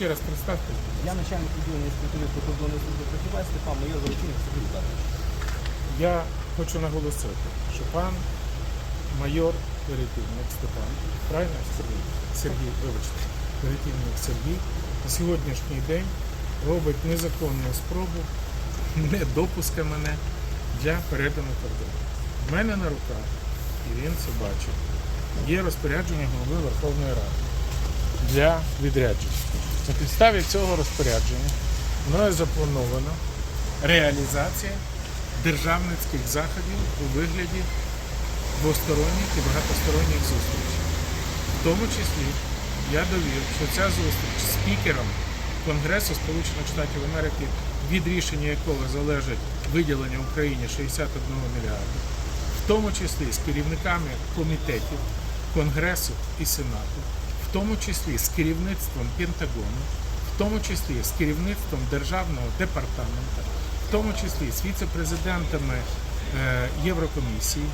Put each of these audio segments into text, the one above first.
Ще раз представте. Я начальник відділення інспекторів прикордонної служби працювати Степан майор Заручинник Сергій Владимирович. Я хочу наголосити, що пан майор Перетівник Степан, правильно Сергій? Сергій, вибачте, Перетівник Сергій на сьогоднішній день робить незаконну спробу недопуска мене для передану кордону. У мене на руках, і він це бачить, є розпорядження голови Верховної Ради для відрядження. На підставі цього розпорядження мною заплановано реалізація державницьких заходів у вигляді двосторонніх і багатосторонніх зустрічей. В тому числі я довів, що ця зустріч з спікером Конгресу Сполучених Штатів Америки, від рішення якого залежить виділення Україні 61 мільярда, в тому числі з керівниками комітетів Конгресу і Сенату, в тому числі з керівництвом Пентагону, в тому числі з керівництвом Державного департаменту, в тому числі з віце-президентами е, Єврокомісії,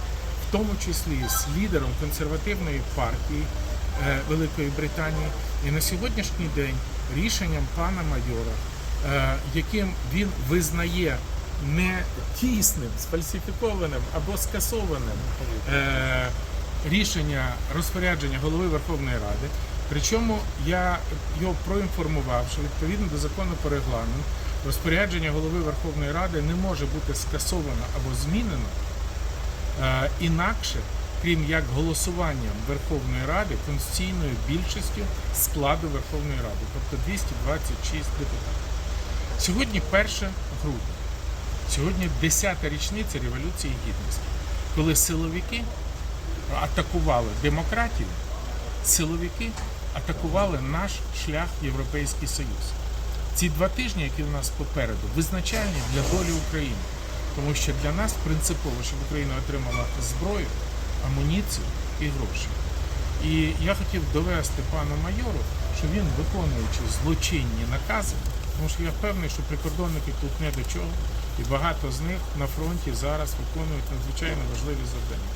в тому числі з лідером консервативної партії е, Великої Британії. І на сьогоднішній день рішенням пана майора, е, яким він визнає не тісним, сфальсифікованим або скасованим е, рішення розпорядження голови Верховної Ради. Причому я його проінформував, що відповідно до закону про регламент розпорядження голови Верховної Ради не може бути скасовано або змінено е, інакше, крім як голосуванням Верховної Ради конституційною більшістю складу Верховної Ради, тобто 226 депутатів. Сьогодні 1 грудня, сьогодні 10-та річниця Революції Гідності, коли силовики атакували демократію, силовики атакували наш шлях в Європейський Союз. Ці два тижні, які у нас попереду, визначальні для долі України, тому що для нас принципово, щоб Україна отримала зброю, амуніцію і гроші. І я хотів довести пану майору, що він, виконуючи злочинні накази, тому що я впевнений, що прикордонники тут не до чого, і багато з них на фронті зараз виконують надзвичайно важливі завдання.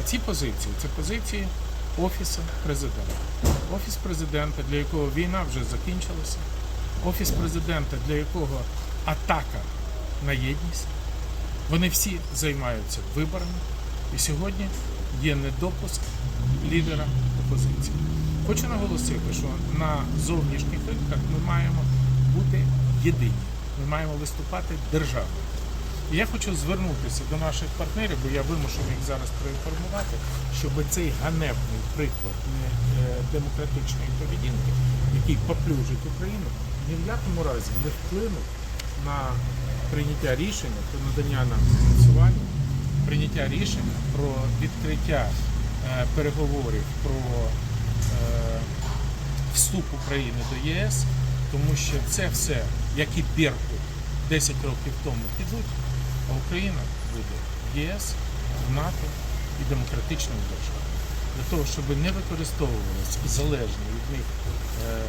А ці позиції це позиції Офісу президента. Офіс президента, для якого війна вже закінчилася, офіс президента, для якого атака на єдність. Вони всі займаються виборами, і сьогодні є недопуск лідера опозиції. Хочу наголосити, що на зовнішніх ринках ми маємо бути єдині. Ми маємо виступати державно. Я хочу звернутися до наших партнерів, бо я вимушений їх зараз проінформувати, щоб цей ганебний приклад е, демократичної поведінки, який поплюжить Україну, ні в якому разі не вплинув на прийняття рішення про надання нам фінансування, прийняття рішення про відкриття е, переговорів про е, вступ України до єС, тому що це все, як і Беркут 10 років тому підуть, а Україна буде ЄС, НАТО і демократичною державою. Для того, щоб не використовувалися залежні від них е,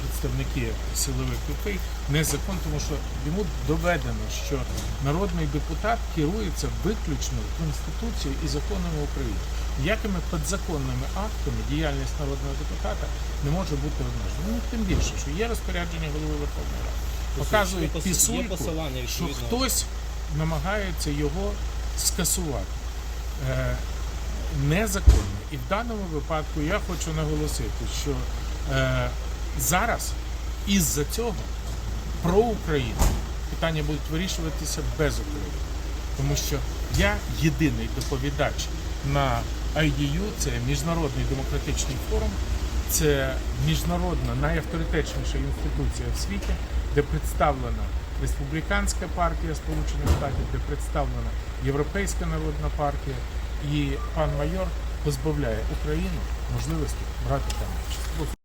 представники силових людей, незакон, тому що йому доведено, що народний депутат керується виключно Конституцією і законами України. Ніякими підзаконними актами діяльність народного депутата не може бути обмежена. Ну, тим більше, що є розпорядження голови Верховної Ради. Показують пос- є пісульку, посилання, що хтось намагається його скасувати. Е, незаконно. І в даному випадку я хочу наголосити, що е, зараз із-за цього про Україну питання будуть вирішуватися без України. Тому що я єдиний доповідач на IDU, це Міжнародний демократичний форум, це міжнародна найавторитетніша інституція в світі, де представлена Республіканська партія Сполучених Штатів, де представлена Європейська народна партія, і пан майор позбавляє Україну можливості брати там участь.